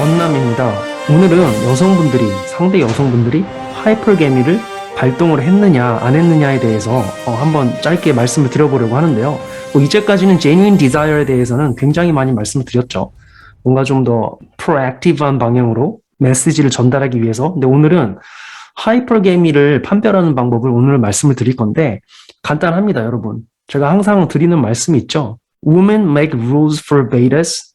원남입니다. 오늘은 여성분들이, 상대 여성분들이 하이퍼게미를 발동을 했느냐, 안 했느냐에 대해서 어, 한번 짧게 말씀을 드려보려고 하는데요. 뭐 이제까지는 genuine desire에 대해서는 굉장히 많이 말씀을 드렸죠. 뭔가 좀 더 proactive한 방향으로 메시지를 전달하기 위해서. 근데 오늘은 하이퍼게미를 판별하는 방법을 오늘 말씀을 드릴 건데 간단합니다, 여러분. 제가 항상 드리는 말씀이 있죠. Women make rules for betas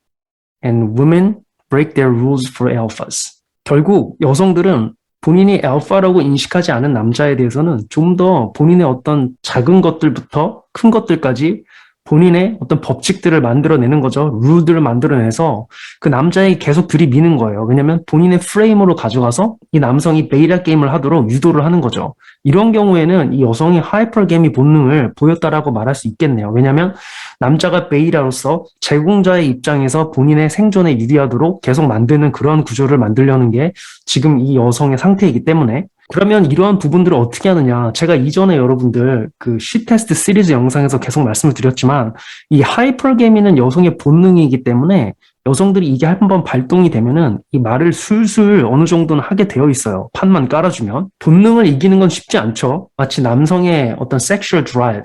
and women break their rules for alphas. 결국 여성들은 본인이 알파라고 인식하지 않은 남자에 대해서는 좀 더 본인의 어떤 작은 것들부터 큰 것들까지 본인의 어떤 법칙들을 만들어내는 거죠. 룰들을 만들어내서 그 남자에게 계속 들이미는 거예요. 왜냐면 본인의 프레임으로 가져가서 이 남성이 베이라 게임을 하도록 유도를 하는 거죠. 이런 경우에는 이 여성이 하이퍼 게미 본능을 보였다라고 말할 수 있겠네요. 왜냐면 남자가 베이라로서 제공자의 입장에서 본인의 생존에 유리하도록 계속 만드는 그런 구조를 만들려는 게 지금 이 여성의 상태이기 때문에 그러면 이러한 부분들을 어떻게 하느냐? 제가 이전에 여러분들 그 시테스트 시리즈 영상에서 계속 말씀을 드렸지만 이 하이퍼게미는 여성의 본능이기 때문에 여성들이 이게 한 번 발동이 되면은 이 말을 술술 어느 정도는 하게 되어 있어요. 판만 깔아주면. 본능을 이기는 건 쉽지 않죠. 마치 남성의 어떤 섹슈얼 드라이브,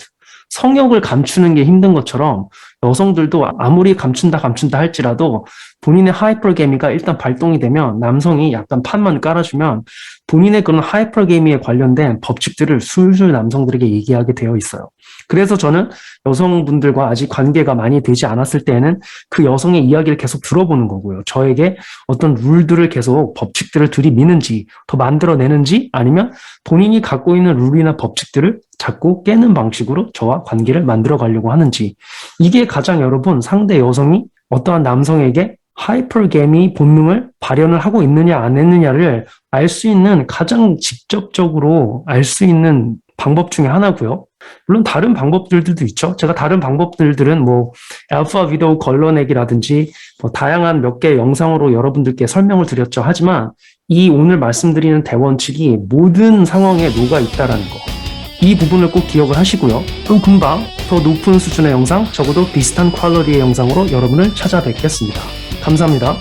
성욕을 감추는 게 힘든 것처럼 여성들도 아무리 감춘다 감춘다 할지라도 본인의 하이퍼게미가 일단 발동이 되면 남성이 약간 판만 깔아주면 본인의 그런 하이퍼게미에 관련된 법칙들을 술술 남성들에게 얘기하게 되어 있어요. 그래서 저는 여성분들과 아직 관계가 많이 되지 않았을 때에는 그 여성의 이야기를 계속 들어보는 거고요. 저에게 어떤 룰들을 계속 법칙들을 들이미는지 더 만들어내는지 아니면 본인이 갖고 있는 룰이나 법칙들을 자꾸 깨는 방식으로 저와 관계를 만들어 가려고 하는지 이게 가장 여러분 상대 여성이 어떠한 남성에게 하이퍼게미 본능을 발현을 하고 있느냐 안 했느냐를 알 수 있는 가장 직접적으로 알 수 있는 방법 중에 하나고요. 물론 다른 방법들도 있죠. 제가 다른 방법들들은 뭐 알파 비디오 걸러내기라든지 뭐 다양한 몇개 영상으로 여러분들께 설명을 드렸죠. 하지만 이 오늘 말씀드리는 대원칙이 모든 상황에 녹아 있다라는 거. 이 부분을 꼭 기억을 하시고요. 그럼 금방 더 높은 수준의 영상, 적어도 비슷한 퀄러리의 영상으로 여러분을 찾아뵙겠습니다. 감사합니다.